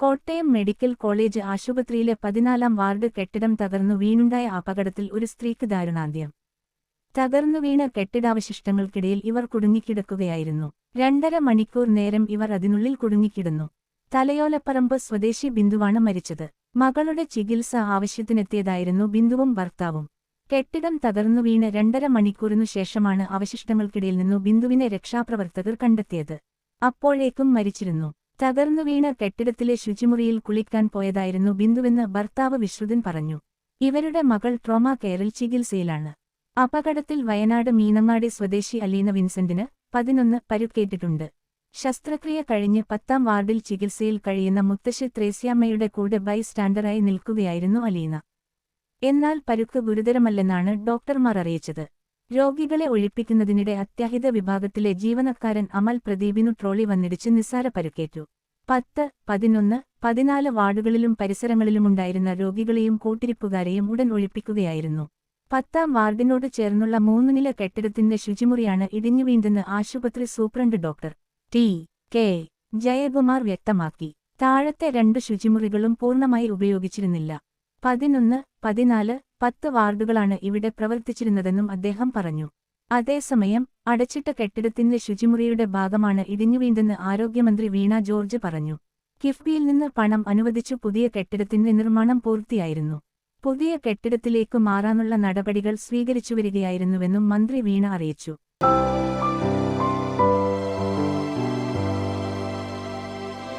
Kottayam medical college ആശുപത്രിയിലെ പതിനാലാം ward കെട്ടിടം തകർന്നു വീണുണ്ടായ അപകടത്തിൽ ഒരു സ്ത്രീക്ക് ദാരുണാന്ത്യം. തകർന്നു വീണ കെട്ടിടാവശിഷ്ടങ്ങൾക്കിടയിൽ ഇവർ കുടുങ്ങിക്കിടക്കുകയായിരുന്നു. രണ്ടര മണിക്കൂർ നേരം ഇവർ അതിനുള്ളിൽ കുടുങ്ങിക്കിടന്നു. തലയോലപ്പറമ്പ് സ്വദേശി ബിന്ദുവാണ് മരിച്ചത്. മകളുടെ ചികിത്സ ആവശ്യത്തിനെത്തിയതായിരുന്നു ബിന്ദുവും ഭർത്താവും. കെട്ടിടം തകർന്നു വീണ് രണ്ടര മണിക്കൂറിനു ശേഷമാണ് അവശിഷ്ടങ്ങൾക്കിടയിൽ നിന്നു ബിന്ദുവിനെ രക്ഷാപ്രവർത്തകർ കണ്ടെത്തിയത്. അപ്പോഴേക്കും മരിച്ചിരുന്നു. തകർന്നു വീണ കെട്ടിടത്തിലെ ശുചിമുറിയിൽ കുളിക്കാൻ പോയതായിരുന്നു ബിന്ദുവെന്ന് ഭർത്താവ് വിശ്രുതൻ പറഞ്ഞു. ഇവരുടെ മകൾ ട്രോമ കെയറിൽ ചികിത്സയിലാണ്. അപകടത്തിൽ വയനാട് മീനങ്ങാടി സ്വദേശി അലീന വിൻസെന്റിന് പതിനൊന്ന് പരുക്കേറ്റിട്ടുണ്ട്. ശസ്ത്രക്രിയ കഴിഞ്ഞ് പത്താം വാർഡിൽ ചികിത്സയിൽ കഴിയുന്ന മുത്തശ്ശി ത്രേസ്യാമ്മയുടെ കൂടെ ബൈസ്റ്റാൻഡറായി നിൽക്കുകയായിരുന്നു അലീന. എന്നാൽ പരുക്ക് ഗുരുതരമല്ലെന്നാണ് ഡോക്ടർമാർ അറിയിച്ചത്. രോഗികളെ ഒഴിപ്പിക്കുന്നതിനിടെ അത്യാഹിത വിഭാഗത്തിലെ ജീവനക്കാരൻ അമൽ പ്രദീപിനു ട്രോളി വന്നിടിച്ച് നിസ്സാര പരുക്കേറ്റു. പത്ത് പതിനൊന്ന് പതിനാല് വാർഡുകളിലും പരിസരങ്ങളിലുമുണ്ടായിരുന്ന രോഗികളെയും കൂട്ടിരിപ്പുകാരെയും ഉടൻ ഒഴിപ്പിക്കുകയായിരുന്നു. പത്താം വാർഡിനോട് ചേർന്നുള്ള മൂന്നുനില കെട്ടിടത്തിന്റെ ശുചിമുറിയാണ് ഇടിഞ്ഞുവീണ്ടെന്ന് ആശുപത്രി superintendent doctor T. K. Jayakumar വ്യക്തമാക്കി. താഴത്തെ രണ്ട് ശുചിമുറികളും പൂർണമായി ഉപയോഗിച്ചിരുന്നില്ല. പതിനൊന്ന് പതിനാല് പത്ത് വാർഡുകളാണ് ഇവിടെ പ്രവർത്തിച്ചിരുന്നതെന്നും അദ്ദേഹം പറഞ്ഞു. അതേസമയം അടച്ചിട്ട കെട്ടിടത്തിന്റെ ശുചിമുറിയുടെ ഭാഗമാണ് ഇടിഞ്ഞുവീണ്ടെന്ന് ആരോഗ്യമന്ത്രി വീണ ജോർജ് പറഞ്ഞു. കിഫ്ബിയിൽ നിന്ന് പണം അനുവദിച്ചു പുതിയ കെട്ടിടത്തിന്റെ നിർമ്മാണം പൂർത്തിയായിരുന്നു. പുതിയ കെട്ടിടത്തിലേക്ക് മാറാനുള്ള നടപടികൾ സ്വീകരിച്ചുവരികയായിരുന്നുവെന്നും മന്ത്രി വീണ അറിയിച്ചു.